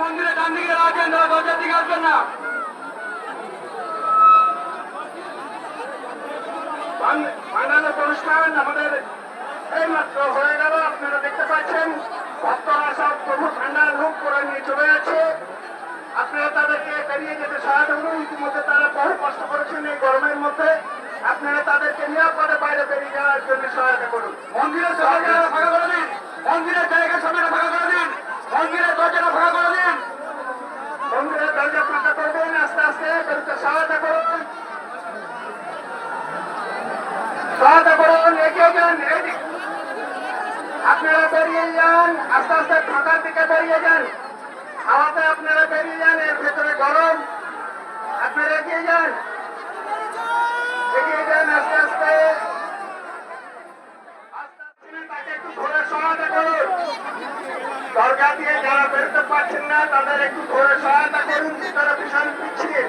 মন্দিরে ডান দিকে রাখেন দরজার দিকে আসবেন না ফাইনালের এই মাত্র হয়ে গেল আপনারা দেখতে পাচ্ছেন ভক্তরা সব প্রভু ঠান্ডার করে নিয়ে চলে যাচ্ছে আপনারা তাদেরকে বেরিয়ে যেতে সহায়তা করুন। ইতিমধ্যে তারা বহু কষ্ট করেছেন এই গরমের মধ্যে। আপনারা তাদেরকে নিরাপদে বাইরে বেরিয়ে যাওয়ার জন্য সহায়তা করুন। মন্দিরের ফাঁকা করে দিন। মন্দিরের জায়গা সামনে ফাঁকা করে দিন। মন্দিরের দরজাটা ফাঁকা করে দিন। মন্দিরের দরজা ফাঁকা করবেন আস্তে আস্তে বেরোতে সহায়তা করুন। সহায়তা করুন এগিয়ে যান। আপনারা বেরিয়ে যান আস্তে আস্তে ফাঁকার দিকে বেরিয়ে যান। হাওয়াতে আপনারা বেরিয়ে যান এর ভেতরে গরম আপনারা এগিয়ে যান এগিয়ে যান আস্তে আস্তে আস্তে আস্তে তাকে একটু ধরে সহায়তা করুন দরজা দিয়ে যারা বেরোতে পারছেন না তাদের একটু করে সহায়তা করুন তারা ভীষণ পিছিয়ে